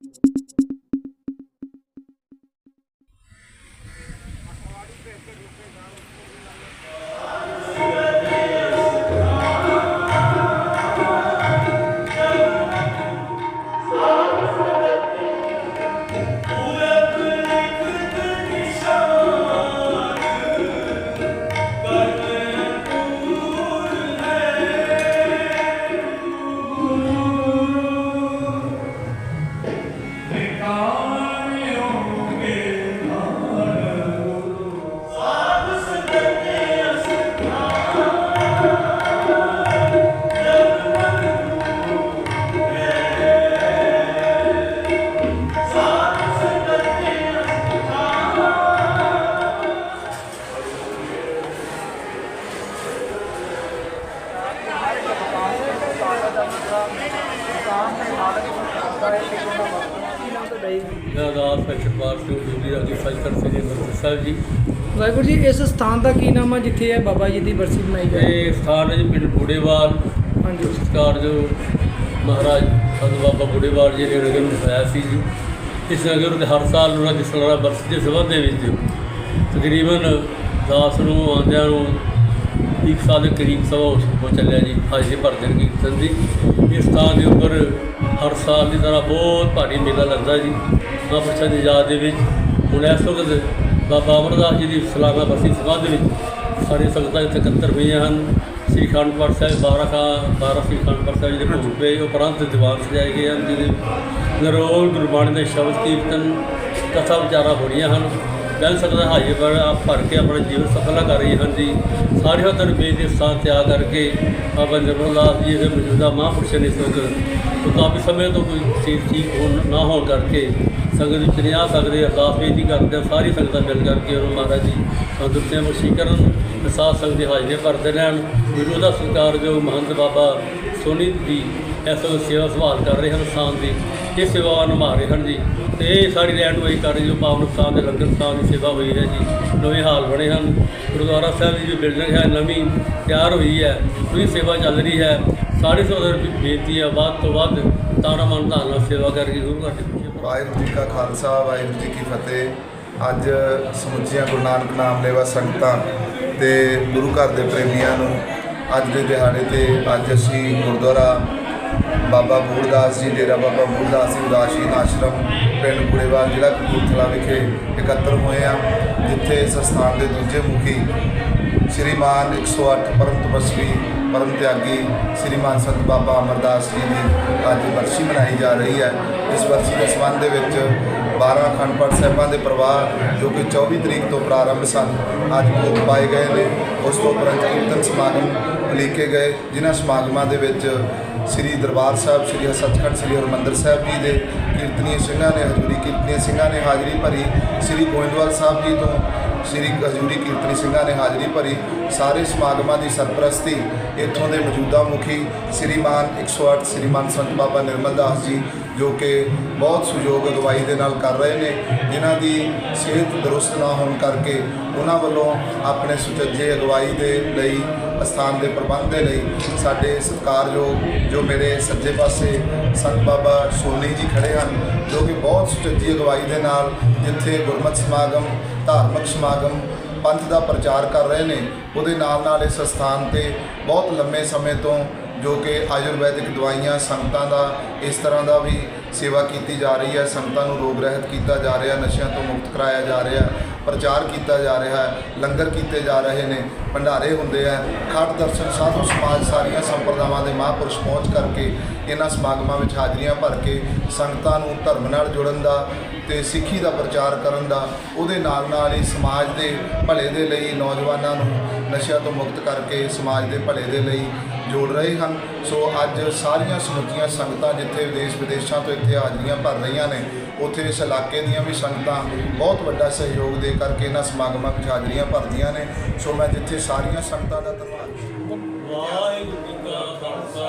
ਮੇਰਾ ਨਾਮ ਸਤਿਪਾਲ ਸਿੰਘ ਜੁਗੀ ਰਾਜੀ ਸੱਚਖੰਡ ਸ੍ਰੀ ਅੰਮ੍ਰਿਤਸਰ ਸਾਹਿਬ ਜੀ। ਵਾਹਿਗੁਰੂ ਜੀ ਇਸ ਸਥਾਨ ਦਾ ਕੀ ਨਾਮ ਹੈ ਜਿੱਥੇ ਇਹ ਬਾਬਾ ਜੀ ਦੀ ਬਰਸੀ ਮਨਾਈ ਜਾਏ ਇਹ ਸਥਾਨ ਹੈ ਜੀ ਪਿੰਡ ਬੁੜੇਵਾਲ। ਹਾਂਜੀ। ਸਤਿਕਾਰ ਜੋ ਮਹਾਰਾਜ ਸੰਤ ਬਾਬਾ ਬੁੜੇਵਾਲ ਜੀ ਨੇ ਨਗਰ ਨੂੰ ਵਸਾਇਆ ਸੀ ਜੀ। ਇਸ ਨਗਰ ਦੇ ਹਰ ਸਾਲ ਉਹਨਾਂ ਦੀ ਸਾਲਾਨਾ ਬਰਸੀ ਦੇ ਸੰਬੰਧ ਦੇ ਵਿੱਚ ਤਕਰੀਬਨ 10 ਨੂੰ ਆਉਂਦਿਆਂ ਨੂੰ ਇੱਕ ਸਾਲ ਦੇ ਕਰੀਬ ਸਭਾ ਉਸ ਤੋਂ ਚੱਲਿਆ ਜੀ ਹਾਜ਼ਰੀ ਭਰਦਨ ਕੀਰਤਨ ਦੀ ਇਸ ਸਥਾਨ ਦੇ ਉੱਪਰ ਹਰ ਸਾਲ ਦੀ ਤਰ੍ਹਾਂ ਬਹੁਤ ਭਾਰੀ ਮੇਲਾ ਲੱਗਦਾ ਜੀ। ਮਹਾਂਪੁਰਸ਼ਾਂ ਦੀ ਯਾਦ ਦੇ ਵਿੱਚ, ਹੁਣ ਇਸ ਵਕਤ ਬਾਬਾ ਅਮਰਦਾਸ ਜੀ ਦੀ ਸਾਲਾਨਾ ਬਰਸੀ ਸੰਬੰਧ ਵਿੱਚ ਸਾਰੀਆਂ ਸੰਗਤਾਂ ਇੱਥੇ ਇਕੱਤਰ ਹੋਈਆਂ ਹਨ। ਸ੍ਰੀ ਅਖੰਡ ਸਾਹਿਬ 12 ਕਾ 12 ਸ੍ਰੀ ਅਖੰਡ ਸਾਹਿਬ ਜੀ ਦੇ ਭੋਗ ਪਏ, ਉਪਰੰਤ ਦੀਵਾਨ ਸਜਾਏ ਗਏ ਹਨ, ਜਿਹਦੇ ਨਰੋਲ ਗੁਰਬਾਣੀ ਦੇ ਸ਼ਬਦ ਕੀਰਤਨ, ਕਥਾ ਵਿਚਾਰਾਂ ਹੋ ਰਹੀਆਂ ਹਨ। ਬੈਲ ਸਕਦਾ ਹਾਜੀ ਪਰ ਭਰ ਕੇ ਆਪਣਾ ਜੀਵਨ ਸਫਲਾ ਕਰ ਰਹੀ ਹਨ ਜੀ। ਸਾਰੇ ਹੱਥਨ ਬੇਦ ਦੇ ਸਥਾਨ ਤਿਆਗ ਕਰਕੇ ਬਾਬਾ ਨਿਰਮਲ ਦਾਸ ਜੀ ਦੇ ਮੌਜੂਦਾ ਮਹਾਂਪੁਰਸ਼ ਨੇ ਇਸ ਵਕਤ ਤੋਂ ਕਾਫੀ ਸਮੇਂ ਤੋਂ ਕੋਈ ਚੀਜ਼ ਠੀਕ ਹੋਣ ਨਾ ਹੋਣ ਕਰਕੇ ਸੰਗਤ ਵਿੱਚ ਨਹੀਂ ਆ ਸਕਦੇ, ਅਰਦਾਸ ਬੇਨਤੀ ਕਰਦੇ ਹਾਂ, ਸਾਰੀ ਸੰਗਤਾਂ ਮਿਲ ਕਰਕੇ ਉਹ ਮਹਾਰਾਜ ਜੀ ਤੰਦਰੁਸਤੀਆਂ ਬਖਸ਼ੀ ਕਰਨ ਸਾਧ ਸੰਗਤ ਦੇ ਹਾਜ਼ਰੀ ਭਰਦੇ ਰਹਿਣ, ਗੁਰੂ ਦਾ ਸਤਿਕਾਰ ਜੋ ਮਹੰਤ ਬਾਬਾ ਸੋਨੀ ਦੀ ਇਸ ਸੇਵਾ ਸੰਭਾਲ ਕਰ ਰਹੇ ਹਨ ਸਥਾਨ ਦੀ ਇਹ ਸੇਵਾਵਾਂ ਨਿਭਾ ਰਹੇ ਹਨ ਜੀ। ਤੇ ਇਹ ਸਾਰੀ ਰਹਿਨੁਮਾਈ ਕਰ ਰਹੀ ਜੋ ਪਾਵਨ ਸਥਾਨ ਦੇ ਲੰਗਰ ਸਥਾਨ ਦੀ ਸੇਵਾ ਹੋਈ ਹੈ ਜੀ। ਨਵੇਂ ਹਾਲ ਬਣੇ ਹਨ। ਗੁਰਦੁਆਰਾ ਸਾਹਿਬ ਦੀ ਜੋ ਬਿਲਡਿੰਗ ਹੈ, ਨਵੀਂ ਤਿਆਰ ਹੋਈ ਹੈ। ਉਹਦੀ ਸੇਵਾ ਚੱਲ ਰਹੀ ਹੈ। ਸਾਰੇ ਸੋਦਰ ਦੀ ਬੇਨਤੀ ਹੈ। ਵੱਧ ਤੋਂ ਵੱਧ ਤਾਰਾ ਮਨ ਧਾਰਨ ਨਾਲ ਸੇਵਾ ਕਰਕੇ ਗੁਰੂ ਘਰ ਦੇ ਪਿੱਛੇ ਵਾਹਿਗੁਰੂ ਜੀ ਕਾ ਖਾਲਸਾ, ਵਾਹਿਗੁਰੂ ਜੀ ਕੀ ਫਤਿਹ। ਅੱਜ ਸਮੁੱਚੀਆਂ ਗੁਰੂ ਨਾਨਕ ਨਾਮ ਲੈਵਾ ਸੰਗਤਾਂ ਤੇ ਗੁਰੂ ਘਰ ਦੇ ਪ੍ਰੇਮੀਆਂ ਨੂੰ ਅੱਜ ਦੇ ਦਿਹਾੜੇ ਤੇ ਅੱਜ ਅਸੀਂ ਗੁਰਦੁਆਰਾ ਬਾਬਾ ਬੂੜਦਾਸ ਜੀ, ਡੇਰਾ ਬਾਬਾ ਬੂੜਦਾਸ ਜੀ ਉਦਾਸੀਨ ਆਸ਼ਰਮ, ਪਿੰਡ ਗੁੜੇਵਾਲ ਜ਼ਿਲ੍ਹਾ ਕਪੂਰਥਲਾ ਵਿਖੇ ਇਕੱਤਰ ਹੋਏ ਆ, ਜਿੱਥੇ ਇਸ ਸਥਾਨ ਦੇ ਦੂਜੇ ਮੁਖੀ ਸ਼੍ਰੀਮਾਨ 108 ਪਰਮ ਤਪਸਵੀ, ਪਰਮ ਤਿਆਗੀ ਸ਼੍ਰੀਮਾਨ ਸੰਤ ਬਾਬਾ ਅਮਰਦਾਸ ਜੀ ਦੀ ਅੱਜ ਵਰਸੀ ਮਨਾਈ ਜਾ ਰਹੀ ਹੈ। ਇਸ ਵਰਸ਼ੀ ਦੇ ਸੰਬੰਧ ਦੇ ਵਿੱਚ 12 ਅਖੰਡ ਪਾਠ ਸਾਹਿਬਾਂ ਦੇ ਪ੍ਰਵਾਹ ਜੋ ਕਿ 24 ਤਰੀਕ ਤੋਂ ਪ੍ਰਾਰੰਭ ਸਨ, ਅੱਜ ਭੋਗ ਪਾਏ ਗਏ ਨੇ। ਉਸ ਤੋਂ ਉਪਰੰਤ ਕੀਰਤਨ ਸਮਾਗਮ ਉਲੀਕੇ ਗਏ, ਜਿਨ੍ਹਾਂ ਸਮਾਗਮਾਂ ਦੇ ਵਿੱਚ ਸ੍ਰੀ ਦਰਬਾਰ ਸਾਹਿਬ, ਸ੍ਰੀ ਸੱਚਖੰਡ, ਸ੍ਰੀ ਹਰਿਮੰਦਰ ਸਾਹਿਬ ਜੀ ਦੇ ਕੀਰਤਨੀ ਸਿੰਘਾਂ ਨੇ, ਹਜ਼ੂਰੀ ਕੀਰਤਨੀ ਸਿੰਘਾਂ ਨੇ ਹਾਜ਼ਰੀ ਭਰੀ। ਸ੍ਰੀ ਗੋਇੰਦਵਾਲ ਸਾਹਿਬ ਜੀ ਤੋਂ ਸ੍ਰੀ ਹਜ਼ੂਰੀ ਕੀਰਤਨੀ ਸਿੰਘਾਂ ਨੇ ਹਾਜ਼ਰੀ ਭਰੀ ਸਾਰੇ ਸਮਾਗਮਾਂ ਦੀ ਸਰਪ੍ਰਸਤੀ ਇੱਥੋਂ ਦੇ ਮੌਜੂਦਾ ਮੁਖੀ ਸ੍ਰੀਮਾਨ 108 ਸ੍ਰੀਮਾਨ ਸੰਤ ਬਾਬਾ ਨਿਰਮਲ ਦਾਸ ਜੀ, ਜੋ ਕਿ ਬਹੁਤ ਸੁਯੋਗ ਅਗਵਾਈ ਦੇ ਨਾਲ ਕਰ ਰਹੇ ਨੇ, ਜਿਨ੍ਹਾਂ ਦੀ ਸਿਹਤ ਦਰੁਸਤ ਨਾ ਹੋਣ ਕਰਕੇ ਉਹਨਾਂ ਵੱਲੋਂ ਆਪਣੇ ਸੁਚੱਜੇ ਅਗਵਾਈ ਦੇ ਲਈ ਅਸਥਾਨ ਦੇ ਪ੍ਰਬੰਧ ਦੇ ਲਈ ਸਾਡੇ ਸਤਿਕਾਰਯੋਗ ਜੋ ਮੇਰੇ ਸੱਜੇ ਪਾਸੇ ਸੰਤ ਬਾਬਾ ਸੋਨੀ ਜੀ ਖੜੇ ਹਨ, ਜੋ ਕਿ ਬਹੁਤ ਸੁਚੱਜੀ ਅਗਵਾਈ ਦੇ ਨਾਲ ਜਿੱਥੇ ਗੁਰਮਤਿ ਸਮਾਗਮ, ਧਾਰਮਿਕ ਸਮਾਗਮ, ਪੰਥ ਦਾ ਪ੍ਰਚਾਰ ਕਰ ਰਹੇ ਨੇ, ਉਹਦੇ ਨਾਲ ਨਾਲ ਇਸ ਸਥਾਨ ਤੇ ਬਹੁਤ ਲੰਮੇ ਸਮੇਂ ਤੋਂ ਜੋ ਕਿ ਆਯੁਰਵੈਦਿਕ ਦਵਾਈਆਂ, ਸੰਗਤਾਂ ਦਾ, ਇਸ ਤਰ੍ਹਾਂ ਦਾ ਵੀ ਸੇਵਾ ਕੀਤੀ ਜਾ ਰਹੀ ਹੈ, ਸੰਗਤਾਂ ਨੂੰ ਰੋਗ ਰਹਿਤ ਕੀਤਾ ਜਾ ਰਿਹਾ, ਨਸ਼ਿਆਂ ਤੋਂ ਮੁਕਤ ਕਰਾਇਆ ਜਾ ਰਿਹਾ। ਪ੍ਰਚਾਰ ਕੀਤਾ ਜਾ ਰਿਹਾ ਹੈ, ਲੰਗਰ ਕੀਤੇ ਜਾ ਰਹੇ ਨੇ, ਭੰਡਾਰੇ ਹੁੰਦੇ ਆ। ਖੱਟ ਦਰਸ਼ਨ, ਸਾਧੂ ਸਮਾਜ ਸਾਰੀਆਂ ਸੰਪਰਦਾਵਾਂ ਦੇ ਮਹਾਂਪੁਰਸ਼ ਪਹੁੰਚ ਕਰਕੇ ਇਹਨਾਂ ਸਮਾਗਮਾਂ ਵਿੱਚ ਹਾਜ਼ਰੀਆਂ ਭਰ ਕੇ ਸੰਗਤਾਂ ਨੂੰ ਧਰਮ ਨਾਲ ਜੁੜਨ ਦਾ ਤੇ ਸਿੱਖੀ ਦਾ ਪ੍ਰਚਾਰ ਕਰਨ ਦਾ, ਉਹਦੇ ਨਾਲ ਨਾਲ ਹੀ ਸਮਾਜ ਦੇ ਭਲੇ ਦੇ ਲਈ ਨੌਜਵਾਨਾਂ ਨੂੰ ਨਸ਼ਿਆਂ ਤੋਂ ਮੁਕਤ ਕਰਕੇ ਸਮਾਜ ਦੇ ਭਲੇ ਦੇ ਲਈ ਜੋੜ ਰਹੇ ਹਨ। ਸੋ ਅੱਜ ਸਾਰੀਆਂ ਸਮੁੱਚੀਆਂ ਸੰਗਤਾਂ ਜਿੱਥੇ ਦੇਸ਼ ਵਿਦੇਸ਼ਾਂ ਤੋਂ ਇੱਥੇ ਹਾਜ਼ਰੀਆਂ ਭਰ ਰਹੀਆਂ ਨੇ, ਉੱਥੇ ਇਸ ਇਲਾਕੇ ਦੀਆਂ ਵੀ ਸੰਗਤਾਂ ਬਹੁਤ ਵੱਡਾ ਸਹਿਯੋਗ ਦੇ ਕਰਕੇ ਇਹਨਾਂ ਸਮਾਗਮਾਂ ਵਿੱਚ ਹਾਜ਼ਰੀਆਂ ਭਰਦੀਆਂ ਨੇ। ਸੋ ਮੈਂ ਜਿੱਥੇ ਸਾਰੀਆਂ ਸੰਗਤਾਂ ਦਾ ਧੰਨਵਾਦ ਵਾਹਿਗੁਰੂ ਜੀ ਕਾ ਖਾਲਸਾ।